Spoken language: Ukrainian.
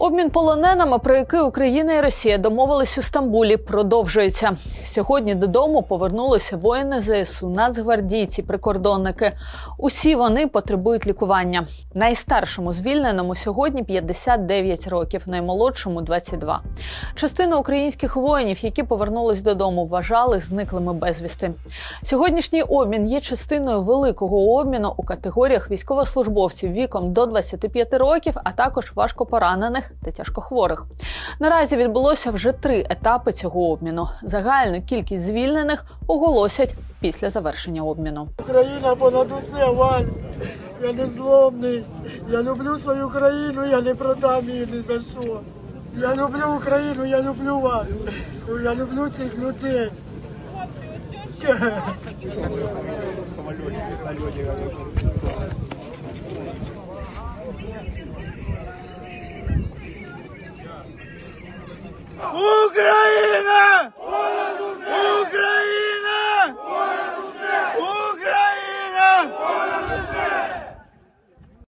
Обмін полоненими, про який Україна і Росія домовились у Стамбулі, продовжується. Сьогодні додому повернулися воїни ЗСУ, нацгвардійці, прикордонники. Усі вони потребують лікування. Найстаршому звільненому сьогодні 59 років, наймолодшому 22. Частина українських воїнів, які повернулись додому, вважали зниклими безвісти. Сьогоднішній обмін є частиною великого обміну у категоріях військовослужбовців віком до 25 років, а також важкопоранених та тяжкохворих. Наразі відбулося вже три етапи цього обміну. Загальну кількість звільнених оголосять після завершення обміну. Україна понад усе, Валь. Я не зломний. Я люблю свою країну, я не продам її ні за що. Я люблю Україну, я люблю вас. Я люблю цих людей. Україна!